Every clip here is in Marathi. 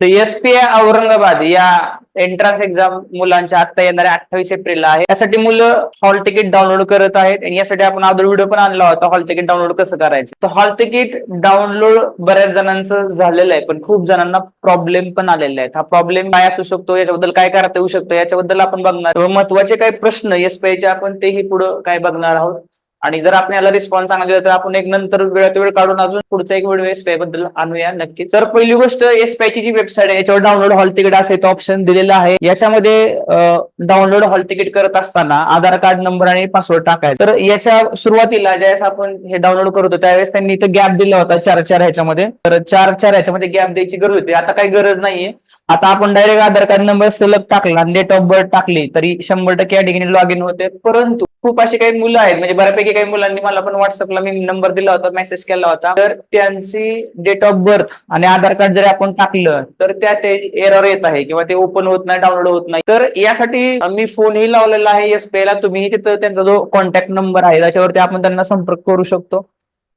तर एस पी औरंगाबाद या एंट्रन्स एक्झाम मुलांच्या आता येणाऱ्या अठ्ठावीस एप्रिलला आहे. यासाठी मुलं हॉल तिकीट डाउनलोड करत आहेत आणि यासाठी आपण अगोदर व्हिडिओ पण आणला होता हॉल तिकीट डाउनलोड कसं करायचं? तर हॉल तिकीट डाउनलोड बऱ्याच जणांचं झालेलं आहे पण खूप जणांना प्रॉब्लेम पण आलेले आहेत. हा प्रॉब्लेम काय असू शकतो याच्याबद्दल काय करता येऊ शकतो याच्याबद्दल आपण बघणार महत्त्वाचे काही प्रश्न एस पी चे आपण तेही पुढे काय बघणार आहोत. आणि जर आपण याला रिस्पॉन्स चांगला दिला तर आपण एक नंतर वेळात वेळ काढून अजून पुढचा एक व्हिडिओ एसपीआयबद्दल आणूया नक्की. तर पहिली गोष्ट एसपीआय ची जी वेबसाईट आहे याच्यावर डाउनलोड हॉल तिकीट असं तो ऑप्शन दिलेलं आहे. याच्यामध्ये डाउनलोड हॉल तिकीट करत असताना आधार कार्ड नंबर आणि पासवर्ड टाकायचं. तर याच्या सुरुवातीला ज्यावेळेस आपण हे डाउनलोड करतो त्यावेळेस त्यांनी इथं गॅप दिला होता चार चार ह्याच्यामध्ये. तर चार चार ह्याच्यामध्ये गॅप द्यायची गरज होती. आता काही गरज नाहीये. आता आपण डायरेक्ट आधार कार्ड नंबर सलग टाकला डेट ऑफ बर्थ टाकली तरी शंभर टक्के या ठिकाणी लॉग इन होते. परंतु खूप अशी काही मुलं आहेत म्हणजे बऱ्यापैकी काही मुलांनी मला पण व्हॉट्सअपला मी नंबर दिला होता मेसेज केला होता. तर त्यांची डेट ऑफ बर्थ आणि आधार कार्ड जर आपण टाकलं तर त्यात एरर येत आहे किंवा ते ओपन होत नाही डाउनलोड होत नाही. तर यासाठी मी फोनही लावलेला आहे एसबीआय ला. तुम्ही तिथं त्यांचा जो कॉन्टॅक्ट नंबर आहे त्याच्यावरती आपण त्यांना संपर्क करू शकतो.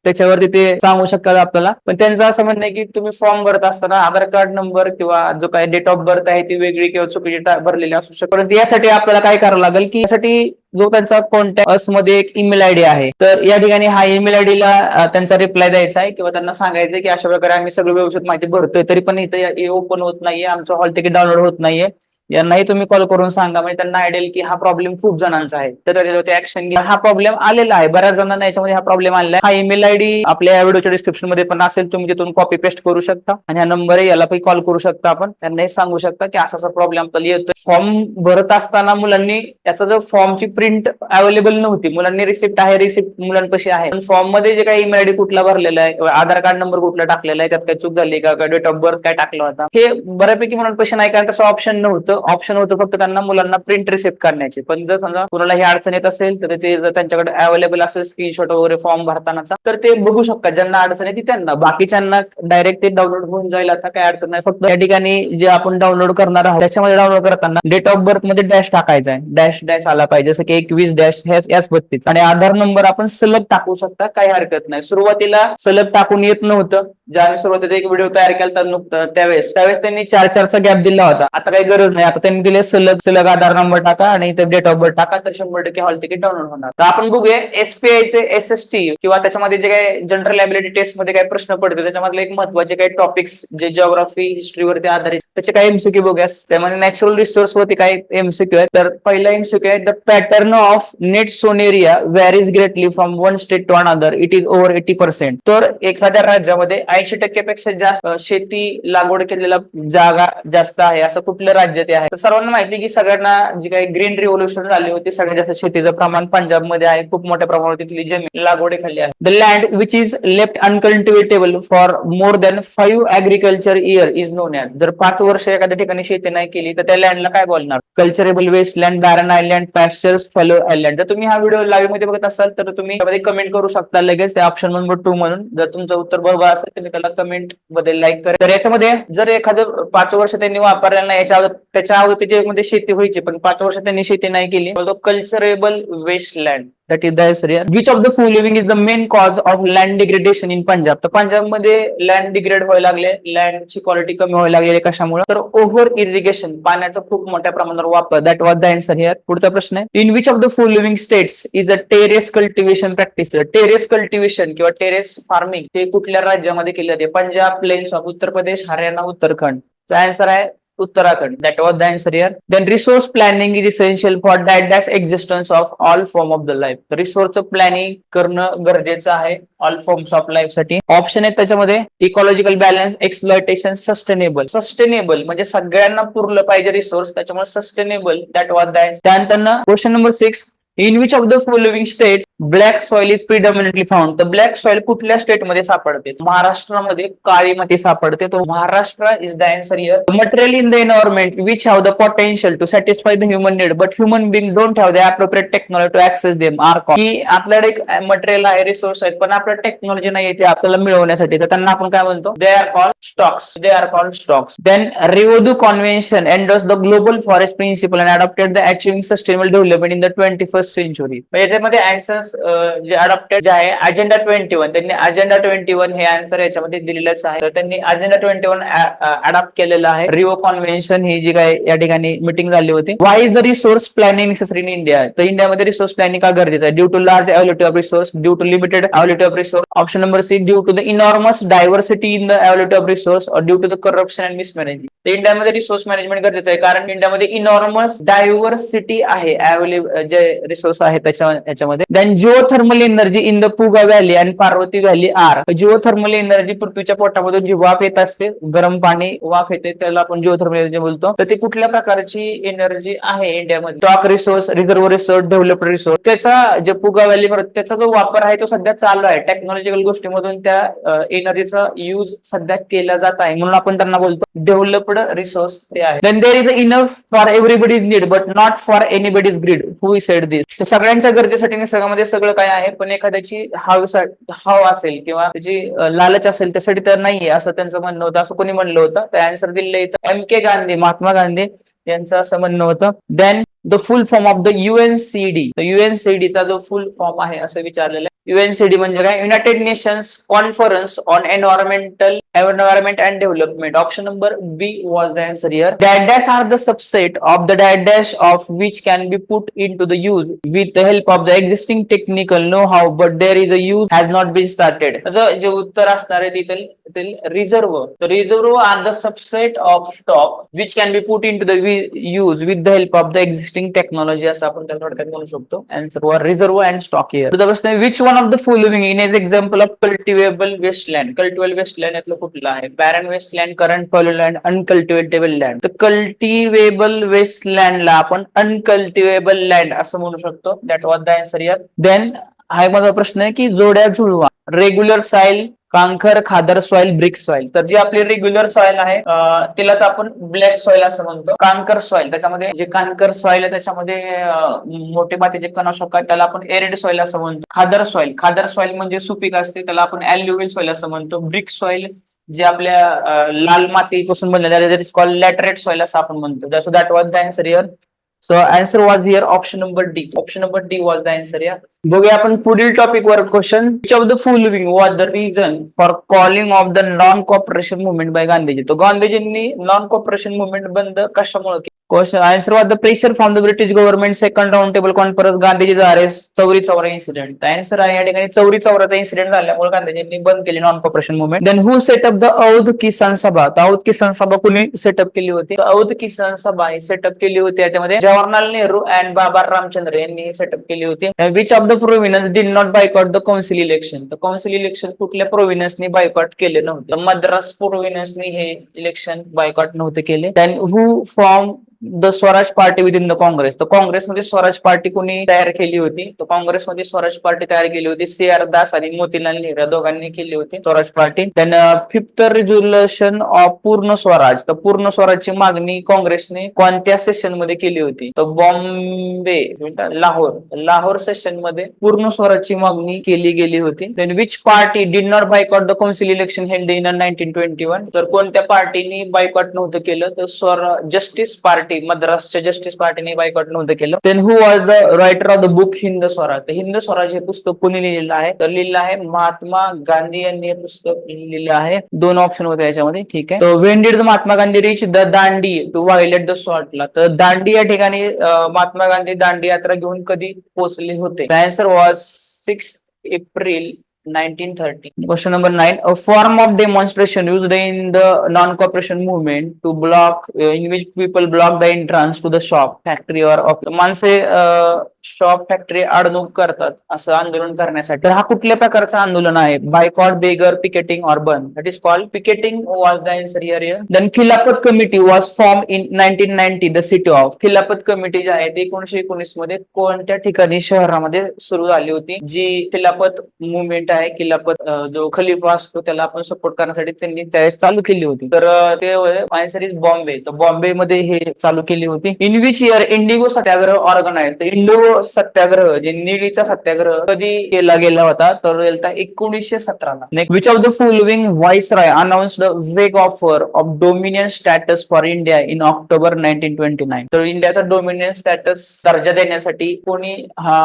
त्याच्यावरती ते सांगू शकतात आपल्याला. पण त्यांचं असं म्हणणं आहे की तुम्ही फॉर्म भरत असताना आधार कार्ड नंबर किंवा जो काही डेट ऑफ बर्थ आहे ती वेगळी किंवा चुकीची भरलेली असू शकते. परंतु यासाठी आपल्याला काय करावं लागेल की यासाठी जो त्यांचा कॉन्टॅक्टमध्ये एक ईमेल आयडी आहे. तर या ठिकाणी हा ईमेल आयडीला त्यांचा रिप्लाय द्यायचा आहे किंवा त्यांना सांगायचं की अशा प्रकारे आम्ही सगळं व्यवस्थित माहिती भरतोय तरी पण इथे ओपन होत नाहीये आमचं हॉल तिकीट डाउनलोड होत नाहीये. यांनाही तुम्ही कॉल करून सांगा. म्हणजे त्यांना आयडेल की हा प्रॉब्लेम खूप जणांचा आहे. तर त्याच्यावरती ऍक्शन घ्या हा प्रॉब्लेम आलेला आहे. बऱ्याच जणांना याच्यामध्ये हा प्रॉब्लेम आलेला आहे. हा ईमेल आयडी आपल्या या व्हिडिओच्या डिस्क्रिप्शनमध्ये पण असेल. तुम्ही तिथून कॉपी पेस्ट करू शकता. आणि हा नंबर आहे याला पण कॉल करू शकता आपण. त्यांनाही सांगू शकता की असा असा प्रॉब्लेम आपल्याला येतोय. फॉर्म भरत असताना मुलांनी याचा जर फॉर्मची प्रिंट अवेलेबल नव्हती. मुलांनी रिसिप्ट आहे रिसिप्ट मुलांपाशी आहे. पण फॉर्ममध्ये जे काही ईमेल आयडी कुठला भरलेला आहे आधार कार्ड नंबर कुठला टाकलेला आहे त्यात काही चूक झाली का डेट ऑफ बर्थ काय टाकला होता हे बऱ्यापैकी मुलांपाशी नाही. कारण तसं ऑप्शन नव्हतं. ऑप्शन होतं फक्त त्यांना मुलांना प्रिंट रिसेप्ट करण्याची. पण जर समजा कुणाला ही अडचण येत असेल तर ते जर त्यांच्याकडे अवेलेबल असेल स्क्रीनशॉट वगैरे फॉर्म भरतानाचा तर ते बघू शकतात. ज्यांना अडचण येते त्यांना. बाकीच्यांना डायरेक्ट ते डाउनलोड होऊन जाईल. आता काय अडचण नाही. फक्त या ठिकाणी जे आपण डाउनलोड करणार आहोत त्याच्यामध्ये डाउनलोड करताना डेट ऑफ बर्थमध्ये डॅश टाकायचा आहे. डॅश डॅश आला पाहिजे. जसं की एकवीस डॅश याच बत्तीस आणि आधार नंबर आपण सलग टाकू शकता. काही हरकत नाही. सुरुवातीला सलग टाकून येत नव्हतं. ज्यावेळेस सुरुवातीला एक व्हिडिओ तयार केला नुकतं त्यावेळेस. त्यावेळेस त्यांनी चार चारचा गॅप दिला होता. आता काही गरज नाही. आता त्यांनी दिले सलग सलग आधार नंबर टाका आणि ते डेट ऑफ बर्थ टाका तर शंभर टक्के हॉल तिकीट डाउनलोड होणार. तर आपण बघूया एसपीआय चे एस एस टी किंवा त्याच्यामध्ये जे काही जनरल ॲबिलिटी टेस्टमध्ये काही प्रश्न पडते त्याच्यामधले एक महत्त्वाचे काही टॉपिक्स जे जिओग्राफी हिस्ट्रीवरती आधारित त्याचे काही एमसीक्यू बघूया. त्यामध्ये नॅचरल रिसोर्स वरती काही एमसीक्यू आहे तर पहिला एमसीक्यू आहे the pattern of net sown area varies greatly from one state to another it is over eighty percent तर एखाद्या राज्यामध्ये ऐंशी टक्क्यापेक्षा जास्त शेती लागवड केलेला जागा जास्त आहे असं कुठलं राज्य ते आहे? तर सर्वांना माहिती आहे की सगळ्यांना जी काही ग्रीन रिव्होल्युशन झाली होती सगळ्यात जास्त शेतीचं प्रमाण पंजाबमध्ये आहे खूप मोठ्या प्रमाणात तिथली जमीन लागवडीखाली आहे. The land which is left uncultivatable for more than five agriculture year is known as जर पाच वर्ष एखाद्या ठिकाणी शेती नाही केली तर त्या लँडला काय बोलणार? Culturable waste land barren island pastures fallow island जर तुम्ही हा व्हिडिओ लाईव्हमध्ये बघत असाल तर तुम्ही कमेंट करू शकता. लगेच त्या ऑप्शन नंबर टू म्हणून जर तुमचं उत्तर बरोबर असेल तर तुम्ही त्याला कमेंटमध्ये लाईक करा तर याच्यामध्ये जर एखादं पाच वर्ष त्यांनी वापरलेलं नाही याच्या त्याच्या अगोदर त्याच्यामध्ये शेती व्हायची पण पाच वर्ष त्यांनी शेती नाही केली तो culturable wasteland that is the which of the following is the main cause of land degradation in Punjab तर पंजाबमध्ये लँड डिग्रेड व्हायला लागले लँडची क्वालिटी कमी व्हायला लागली कशामुळे? तर ओव्हर इरिगेशन पाण्याचा खूप मोठ्या प्रमाणावर वापर. That was the answer here पुढचा प्रश्न आहे. In which of the following states is a terrace cultivation practice terrace cultivation किंवा टेरेस फार्मिंग हे कुठल्या राज्यामध्ये केले जाते? Punjab planes of Uttar Pradesh Haryana Uttarakhand. Answer आहे Uttarakhand that was the answer here then resource planning is essential for that that existence of all form of the life resource रिसोर्सचं planning करणं गरजेचं आहे. ऑल फॉर्म्स ऑफ लाईफसाठी. ऑप्शन आहेत त्याच्यामध्ये. Ecological balance exploitation sustainable sustainable म्हणजे सगळ्यांना पुरलं पाहिजे रिसोर्स त्याच्यामुळे सस्टेनेबल दॅट वॉज द त्यानंतर question number six in which of the following state black soil is predominantly found तर ब्लॅक सॉइल कुठल्या स्टेटमध्ये सापडते? महाराष्ट्रामध्ये काळी माती सापडते. तो Maharashtra is the answer here material in the environment which have the potential to satisfy the human need but human being don't have the appropriate technology to access them are की आपल्याकडे एक मटेरियल आहे रिसोर्स आहेत पण आपल्याला टेक्नॉलॉजी नाही येते आपल्याला मिळवण्यासाठी. तर त्यांना आपण काय म्हणतो? They are call stocks they are call stocks then Rio de convention endorse the global forest principle and adopted the achieving sustainable development in the twenty first first century याच्यामध्ये अँसर्स जे अडॉप्टेड जे आहे अजेंडा ट्वेंटी वन त्यांनी अजेंडा ट्वेंटी वन हे आन्सर याच्यामध्ये दिलेलंच आहे. तर त्यांनी अजेंडा ट्वेंटी वन अडॉप्ट केलेलं आहे. रिओ कॉन्व्हेन्शन ही जी काय या ठिकाणी मिटिंग झाली होती. Why is the resource planning necessary in India तर इंडियामध्ये रिसोर्स प्लॅनिंग का गरजेचं आहे? Due to large availability of resource due to limited availability of resource option number C due to the enormous diversity in the availability of resource और due to the corruption and mismanagement तर इंडियामध्ये रिसोर्स मॅनेजमेंट गरजेचं आहे. कारण इंडियामध्ये इनॉर्मस डायव्हर्सिटी आहे अवेलेबल जे रिसोर्स आहे त्याच्या याच्यामध्ये. Then thermal energy in the Puga valley आणि Parvati valley are geothermal energy पृथ्वीच्या पोटामधून जी वाफ येत असते गरम पाणी वाफ येते त्याला आपण जिओ थर्मल एनर्जी बोलतो. तर ते कुठल्या प्रकारची एनर्जी आहे इंडियामध्ये? Stock resource reserve resource developed resource त्याचा जे पुगा व्हॅली त्याचा जो वापर आहे तो सध्या चालू आहे. टेक्नॉलॉजिकल गोष्टीमधून त्या एनर्जीचा युज सध्या केला जात आहे म्हणून आपण त्यांना बोलतो. डेव्हलप्ड रिसोर्स ते आहे. Then there is enough for everybody's need but not for anybody's greed who said this सगळ्यांच्या गरजेसाठी निसर्गामध्ये सगळं काय आहे पण एखाद्याची हाव हाव असेल किंवा त्याची लालच असेल त्यासाठी तर नाहीये असं त्यांचं म्हणणं होतं. असं कोणी म्हणलं होतं. तर आन्सर दिलं इथं एम के गांधी महात्मा गांधी यांचं असं म्हणणं होतं. Then the full form of the UNCD युएनसीडीचा जो फुल फॉर्म आहे असं विचारलेलं आहे. युएनसीडी म्हणजे काय? United Nations Conference on Environmental Environment and Development option number B was the answer here dash are the subset of the dash of which can be put in to the use with the help of the existing technical know how but there is a use has not been started त्याचं जे उत्तर असणार आहे तिथे रिझर्व तर reserve are the subset of stock which can be put in to the use with the help of the existing technology असं आपण त्याला थोडक्यात म्हणू शकतो. अँसर वर रिझर्व अँड स्टॉक इयर तुझा प्रश्न which one of the following in as example of cultivable wasteland cultivable wasteland यातलं कुठलं आहे? Barren wasteland current land uncultivatable land तर कल्टिवेबल वेस्टलँडला आपण अनकल्टिवेबल लँड असं म्हणू शकतो. That was the answer here then हा एक माझा प्रश्न आहे की जोड्या जुळवा. Regular soil kankar khadar soil brick soil तर जी आपली रेग्युलर सॉइल आहे तिलाच आपण ब्लॅक सॉइल असं म्हणतो. कांकर सॉइल त्याच्यामध्ये जे कांकर सॉइल आहे त्याच्यामध्ये मोठे मातीचे कण असू त्याला आपण एरिड सॉइल असं म्हणतो. खादर सॉइल खादर सॉइल म्हणजे सुपीक असते त्याला आपण अल्युविल सॉइल असं म्हणतो. ब्रिक सॉइल जे आपल्या लाल मातीपासून बनलेल्या कॉल लॅटरेट सॉइल असं आपण म्हणतो. So that was the answer here so answer was here option number D option number D was the answer here बघूया आपण पुढील टॉपिक वर question which of the following was the reason for calling off the non cooperation movement by Gandhiji तो गांधीजींनी नॉन कॉपरेशन मुवमेंट बंद कशामुळे question answer was the pressure from the British government second round table conference गांधीजीचा arrest Chauri Chaura incident answer आहे या ठिकाणी चौरी चौराचा इन्सिडेंट झाल्यामुळे गांधीजींनी बंद केली non cooperation movement then who set up the Awadh Kisan Sabha तर औध किसान सभा कुणी सेटअप केली होती? औध किसान सभा ही सेटअप केली होती याच्यामध्ये जवाहरलाल नेहरू अँड बाबा रामचंद्र यांनी सेटअप केली होती. Which of the provinces did not boycott the council election तर कौन्सिल इलेक्शन कुठल्या प्रोव्हिनन्सनी बायकॉट केले नव्हते. मद्रास प्रोव्हिनन्सनी हे इलेक्शन बायकॉट नव्हते केले. Then who form the Swaraj Party within the Congress तर काँग्रेसमध्ये स्वराज पार्टी कोणी तयार केली होती? तर काँग्रेसमध्ये स्वराज पार्टी तयार केली होती. सी आर दास आणि मोतीलाल नेहरू या दोघांनी केली होती Swaraj Party. Then fifth resolution of Purna Swaraj. तर पूर्ण स्वराजची मागणी काँग्रेसने कोणत्या सेशनमध्ये केली होती? तर बॉम्बे लाहोर. लाहोर सेशनमध्ये पूर्ण स्वराजची मागणी केली गेली होती. Then which party did not boycott the council election held in nineteen twenty one तर कोणत्या पार्टीने बायकॉट नव्हतं केलं? तर स्वर जस्टिस पार्टी मद्रासच्या जस्टिस पार्टीने बायकॉट नव्हतं केलं. Then who was the writer of the book Hind Swaraj? तर हिंद स्वराज हे पुस्तक कोणी लिहिलेलं आहे? तर लिहिलं आहे महात्मा गांधी यांनी हे पुस्तक लिहिलेलं आहे. दोन ऑप्शन होते याच्यामध्ये ठीक आहे. तर when did Mahatma Gandhi reach the Dandi to violate the स्वॉटला तर दांडी या ठिकाणी महात्मा गांधी दांडी यात्रा घेऊन कधी पोहोचले होते? Answer was six April 1930. Question number nine. A form of demonstration used in the non-cooperation movement to block, uh, in which people block the entrance to the shop, factory or of माणसे Shop factory अडणूक करतात असं आंदोलन करण्यासाठी. तर हा कुठल्या प्रकारचं आंदोलन आहे? Boycott begar picketing or that is called picketing was the answer here then Khilafat committee was form in nineteen ninety the city of Khilafat committee जी आहे ती एकोणीशे एकोणीसमध्ये कोणत्या ठिकाणी शहरामध्ये सुरू झाली होती? जी खिलाफत मुवमेंट आहे खिलाफत जो खलिफा असतो त्याला आपण सपोर्ट करण्यासाठी त्यांनी त्यावेळेस चालू केली होती. तर ते आन्सर इज बॉम्बे तर बॉम्बे मध्ये हे चालू केली होती. In which year indigo satyagraha organise indigo satyagraha जे निळीचा सत्याग्रह कधी केला गेला होता तर एकोणीसशे सतराला. Which of the following viceroy announced vague offer of dominion status for India in October nineteen twenty nine तर इंडियाचा डोमिनियन स्टॅटस दर्जा देण्यासाठी कोणी हा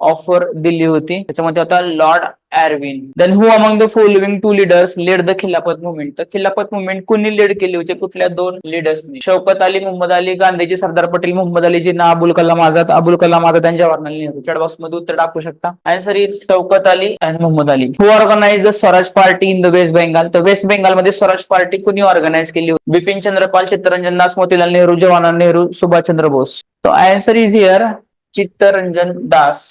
ऑफर दिली होती. त्याच्यामध्ये होता Lord Irwin then who among the following two leaders led the Khilafat movement तर खिलाफत मुवमेंट कुणी लीड केली होती? कुठल्या दोन लिडर्सनी शौकत अली मोहम्मद अली गांधीजी सरदार पटेल मोहम्मद अली ना अबुल कलाम आझाद अबुल कलाम आझाद यांच्या वर्णाली नेहरू चॅट बॉक्समध्ये उत्तर टाकू शकता. Answer is Shaukat Ali and Mohammad Ali. Who organise the Swaraj party in the West Bengal तर वेस्ट बेंगालमध्ये स्वराज पार्टी कुणी ऑर्गनाइज केली होती? बिपिन चंद्रपाल चित्तरंजन दास मोतीलाल नेहरू जवाहरलाल नेहरू सुभाषचंद्र बोस. तो answer is here Chittaranjan Das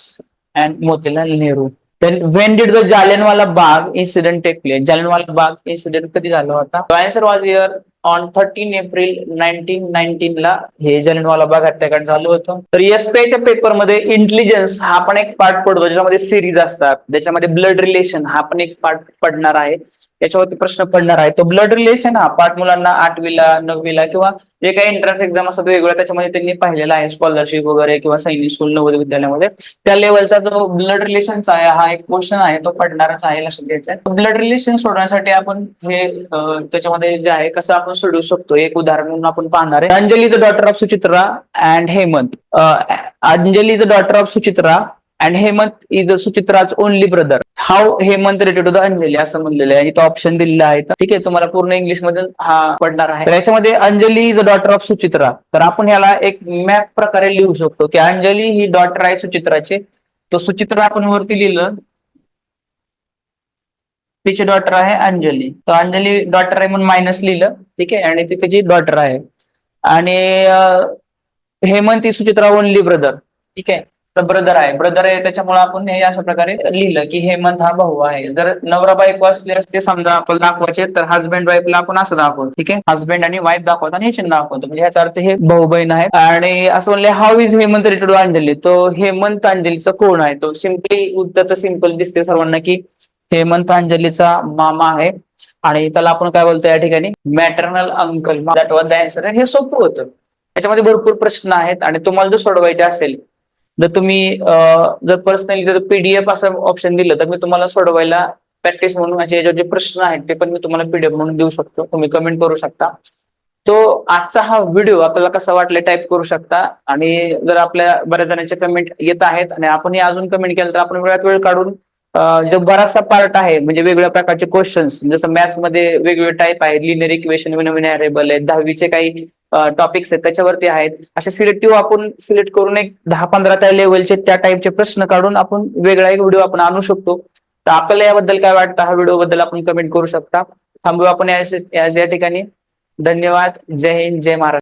and Motilal Nehru Then when did the Jallianwala Bagh incident take place? Jallianwala Bagh incident कधी झाला होता? The answer was here on 13 April 1919 ला हे जालियनवाला बाग हत्याकांड झालं होतं तर एसपीआयच्या पेपरमध्ये पेपरमध्ये इंटेलिजन्स हा पण एक पार्ट पडतो ज्याच्यामध्ये सिरीज असतात त्याच्यामध्ये ब्लड रिलेशन हा पण एक पार्ट पडणार आहे याच्यावरती प्रश्न पडणार आहे. तो ब्लड रिलेशन हा पाठ मुलांना आठवीला नववीला किंवा जे काही एंट्रन्स एक्झाम असतात वेगवेगळ्या त्याच्यामध्ये त्यांनी पाहिलेला आहे स्कॉलरशिप वगैरे किंवा सैनिक स्कूल नवोदय विद्यालयामध्ये. त्या लेवलचा जो ब्लड रिलेशनचा आहे हा एक क्वेश्चन आहे तो पडणारच आहे लक्षात घ्यायचा आहे. ब्लड रिलेशन सोडवण्यासाठी आपण हे त्याच्यामध्ये जे आहे कसं आपण सोडवू शकतो? एक उदाहरण म्हणून आपण पाहणार आहे. Anjali the daughter of Suchitra and Hemant Anjali the daughter of Suchitra and Hemant is Suchitra's only brother how Hemant related to the Anjali असं म्हणलेलं आहे. आणि तो ऑप्शन दिलेला आहे. ठीक आहे तुम्हाला पूर्ण इंग्लिशमध्ये हा पडणार आहे. तर याच्यामध्ये Anjali is a daughter of Suchitra तर आपण याला एक मॅप प्रकारे लिहू शकतो की अंजली ही डॉटर आहे सुचित्राचे तो सुचित्रा आपण वरती लिहिलं. तिची डॉटर आहे अंजली तर अंजली डॉटर आहे म्हणून मायनस लिहिलं. ठीक आहे आणि ती त्याची डॉटर आहे. आणि हेमंत ही सुचित्रा ओनली ब्रदर ठीक आहे. तर ब्रदर आहे. ब्रदर आहे त्याच्यामुळे आपण हे अशा प्रकारे लिहिलं की हेमंत हा भाऊ आहे. जर नवरा बायको असले असते समजा आपण दाखवायचे तर हस्बंड वाईफला आपण असं दाखवतो ठीक आहे? हस्बंड आणि वाईफ दाखवतो आणि हे चिन्ह दाखवतो. म्हणजे ह्याचा अर्थ हे भाऊ बहीण आहे. आणि असं म्हणले how is Hemant related to Anjali तो हेमंत अंजलीचा कोण आहे? तो सिम्पली उत्तर तर सिंपल दिसते सर्वांना की हेमंत अंजलीचा मामा आहे. आणि त्याला आपण काय बोलतो या ठिकाणी? Maternal uncle that was the answer हे सोपं होतं. त्याच्यामध्ये भरपूर प्रश्न आहेत. आणि तुम्हाला जर सोडवायचे असेल जर तुम्ही जर पर्सनली जर पीडीएफ असं ऑप्शन दिलं तर मी तुम्हाला सोडवायला प्रॅक्टिस म्हणून असे याच्यावर जे प्रश्न आहेत ते पण मी तुम्हाला पीडीएफ म्हणून देऊ शकतो. तुम्ही कमेंट करू शकता. तो आजचा हा व्हिडिओ आपल्याला कसा वाटला टाईप करू शकता. आणि जर आपल्या बऱ्याच जणांचे कमेंट येत आहेत आणि आपण हे अजून कमेंट केलं तर आपण वेळात वेळ काढून जो बराचसा पार्ट आहे म्हणजे वेगवेगळ्या प्रकारचे क्वेश्चन्स जसं मॅथ्समध्ये वेगवेगळे टाईप आहेत लिनियर इक्वेशन विनोमिनेरेबल आहेत दहावीचे काही टॉपिक्स आहेत त्याच्यावरती आहेत. असे सिलेक्टिव्ह आपण सिलेक्ट करून एक दहा पंधरा त्या लेवलचे त्या टाईपचे प्रश्न काढून आपण वेगळा एक व्हिडिओ आपण आणू शकतो. तर आपल्याला याबद्दल काय वाटतं? हा व्हिडिओ बद्दल आपण कमेंट करू शकता. थांबू आपण या या ठिकाणी. धन्यवाद. जय हिंद जय महाराष्ट्र.